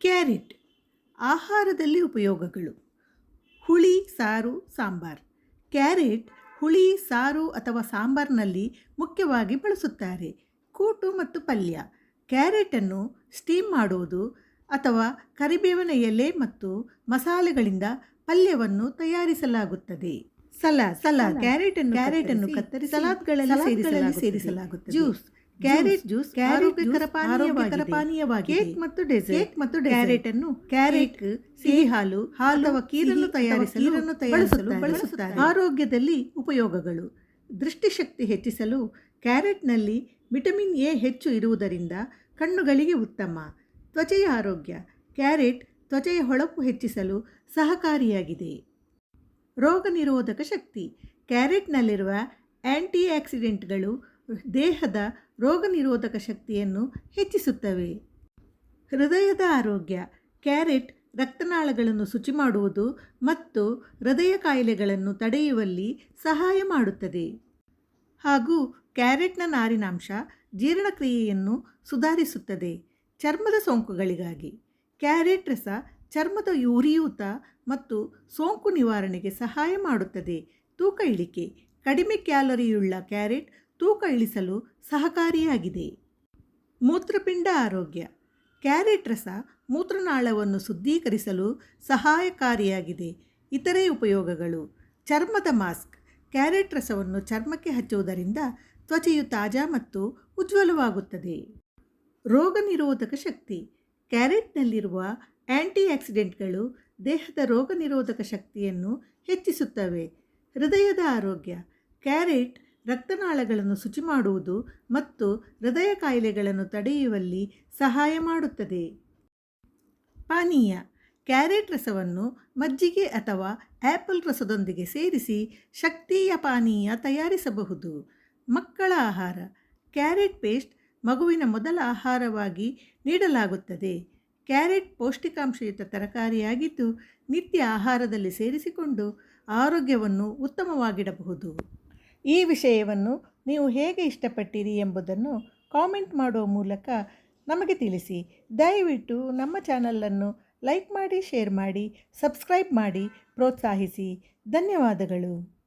Carrot ಆಹಾರದಲ್ಲಿ ಉಪಯೋಗಗಳು. ಹುಳಿ ಸಾರು ಸಾಂಬಾರ್. ಕ್ಯಾರೆಟ್ ಹುಳಿ ಸಾರು ಅಥವಾ ಸಾಂಬಾರ್ನಲ್ಲಿ ಮುಖ್ಯವಾಗಿ ಬಳಸುತ್ತಾರೆ. ಕೂಟು ಮತ್ತು ಪಲ್ಯ. ಕ್ಯಾರೆಟನ್ನು ಸ್ಟೀಮ್ ಮಾಡುವುದು ಅಥವಾ ಕರಿಬೇವಿನ ಎಲೆ ಮತ್ತು ಮಸಾಲೆಗಳಿಂದ ಪಲ್ಯವನ್ನು ತಯಾರಿಸಲಾಗುತ್ತದೆ. Salad salad. ಕ್ಯಾರೆಟ್ ಅನ್ನು ಕ್ಯಾರೆಟ್ ಅನ್ನು ಕತ್ತರಿಸಿ ಸಲಾಡ್ಗಳಲ್ಲಿ ಸೇರಿಸಲಾಗುತ್ತದೆ. ಜ್ಯೂಸ್. ಕ್ಯಾರೆಟ್ ಜ್ಯೂಸ್ ಆರೋಗ್ಯಕರ ಆರೋಗ್ಯಕರ ಪಾನೀಯವಾಗಿದೆ. ಕೇಕ್ ಮತ್ತು ಡೆಸರ್ಟ್ ಕೇಕ್ ಮತ್ತು ಕ್ಯಾರೆಟ್ ಅನ್ನು ಕ್ಯಾರೆಟ್ ಸಿಹಿ ಹಾಲು ಹಾಲು ಅಥವಾ ಕೀರನ್ನು ತಯಾರಿಸಲು ಬಳಸಲು ತಯಾರಿಸಲು ಬಳಸುತ್ತಾರೆ. ಆರೋಗ್ಯದಲ್ಲಿ ಉಪಯೋಗಗಳು. ದೃಷ್ಟಿಶಕ್ತಿ ಹೆಚ್ಚಿಸಲು ಕ್ಯಾರೆಟ್ನಲ್ಲಿ ವಿಟಮಿನ್ ಎ ಹೆಚ್ಚು ಇರುವುದರಿಂದ ಕಣ್ಣುಗಳಿಗೆ ಉತ್ತಮ. ತ್ವಚೆಯ ಆರೋಗ್ಯ. ಕ್ಯಾರೆಟ್ ತ್ವಚೆಯ ಹೊಳಪು ಹೆಚ್ಚಿಸಲು ಸಹಕಾರಿಯಾಗಿದೆ. ರೋಗ ನಿರೋಧಕ ಶಕ್ತಿ. ಕ್ಯಾರೆಟ್ನಲ್ಲಿರುವ ಆ್ಯಂಟಿ ಆಕ್ಸಿಡೆಂಟ್ಗಳು ದೇಹದ ರೋಗ ನಿರೋಧಕ ಶಕ್ತಿಯನ್ನು ಹೆಚ್ಚಿಸುತ್ತವೆ. ಹೃದಯದ ಆರೋಗ್ಯ, ಕ್ಯಾರೆಟ್ ರಕ್ತನಾಳಗಳನ್ನು ಶುಚಿ ಮಾಡುವುದು ಮತ್ತು ಹೃದಯ ಕಾಯಿಲೆಗಳನ್ನು ತಡೆಯುವಲ್ಲಿ ಸಹಾಯ ಮಾಡುತ್ತದೆ. ಹಾಗೂ ಕ್ಯಾರೆಟ್ನ ನಾರಿನಾಂಶ ಜೀರ್ಣಕ್ರಿಯೆಯನ್ನು ಸುಧಾರಿಸುತ್ತದೆ. ಚರ್ಮದ ಸೋಂಕುಗಳಿಗಾಗಿ ಕ್ಯಾರೆಟ್ ರಸ ಚರ್ಮದ ಉರಿಯೂತ ಮತ್ತು ಸೋಂಕು ನಿವಾರಣೆಗೆ ಸಹಾಯ ಮಾಡುತ್ತದೆ. ತೂಕ ಇಳಿಕೆ, ಕಡಿಮೆ ಕ್ಯಾಲರಿಯುಳ್ಳ ಕ್ಯಾರೆಟ್ ತೂಕ ಇಳಿಸಲು ಸಹಕಾರಿಯಾಗಿದೆ. ಮೂತ್ರಪಿಂಡ ಆರೋಗ್ಯ. ಕ್ಯಾರೆಟ್ ರಸ ಮೂತ್ರನಾಳವನ್ನು ಶುದ್ಧೀಕರಿಸಲು ಸಹಾಯಕಾರಿಯಾಗಿದೆ. ಇತರೆ ಉಪಯೋಗಗಳು. ಚರ್ಮದ ಮಾಸ್ಕ್. ಕ್ಯಾರೆಟ್ ರಸವನ್ನು ಚರ್ಮಕ್ಕೆ ಹಚ್ಚುವುದರಿಂದ ತ್ವಚೆಯು ತಾಜಾ ಮತ್ತು ಉಜ್ವಲವಾಗುತ್ತದೆ. ರೋಗ ನಿರೋಧಕ ಶಕ್ತಿ. ಕ್ಯಾರೆಟ್ನಲ್ಲಿರುವ ಆ್ಯಂಟಿ ಆಕ್ಸಿಡೆಂಟ್ಗಳು ದೇಹದ ರೋಗ ನಿರೋಧಕ ಶಕ್ತಿಯನ್ನು ಹೆಚ್ಚಿಸುತ್ತವೆ. ಹೃದಯದ ಆರೋಗ್ಯ. ಕ್ಯಾರೆಟ್ ರಕ್ತನಾಳಗಳನ್ನು ಶುಚಿ ಮಾಡುವುದು ಮತ್ತು ಹೃದಯ ಕಾಯಿಲೆಗಳನ್ನು ತಡೆಯುವಲ್ಲಿ ಸಹಾಯ ಮಾಡುತ್ತದೆ. ಪಾನೀಯ, ಕ್ಯಾರೆಟ್ ರಸವನ್ನು ಮಜ್ಜಿಗೆ ಅಥವಾ ಆ್ಯಪಲ್ ರಸದೊಂದಿಗೆ ಸೇರಿಸಿ ಶಕ್ತಿಯ ಪಾನೀಯ ತಯಾರಿಸಬಹುದು. ಮಕ್ಕಳ ಆಹಾರ, ಕ್ಯಾರೆಟ್ ಪೇಸ್ಟ್ ಮಗುವಿನ ಮೊದಲ ಆಹಾರವಾಗಿ ನೀಡಲಾಗುತ್ತದೆ. ಕ್ಯಾರೆಟ್ ಪೌಷ್ಟಿಕಾಂಶಯುತ ತರಕಾರಿಯಾಗಿದ್ದು ನಿತ್ಯ ಆಹಾರದಲ್ಲಿ ಸೇರಿಸಿಕೊಂಡು ಆರೋಗ್ಯವನ್ನು ಉತ್ತಮವಾಗಿಡಬಹುದು. ಈ ವಿಷಯವನ್ನು ನೀವು ಹೇಗೆ ಇಷ್ಟಪಟ್ಟಿರಿ ಎಂಬುದನ್ನು ಕಾಮೆಂಟ್ ಮಾಡುವ ಮೂಲಕ ನಮಗೆ ತಿಳಿಸಿ. ದಯವಿಟ್ಟು ನಮ್ಮ ಚಾನಲನ್ನು ಲೈಕ್ ಮಾಡಿ, ಶೇರ್ ಮಾಡಿ, ಸಬ್ಸ್ಕ್ರೈಬ್ ಮಾಡಿ, ಪ್ರೋತ್ಸಾಹಿಸಿ. ಧನ್ಯವಾದಗಳು.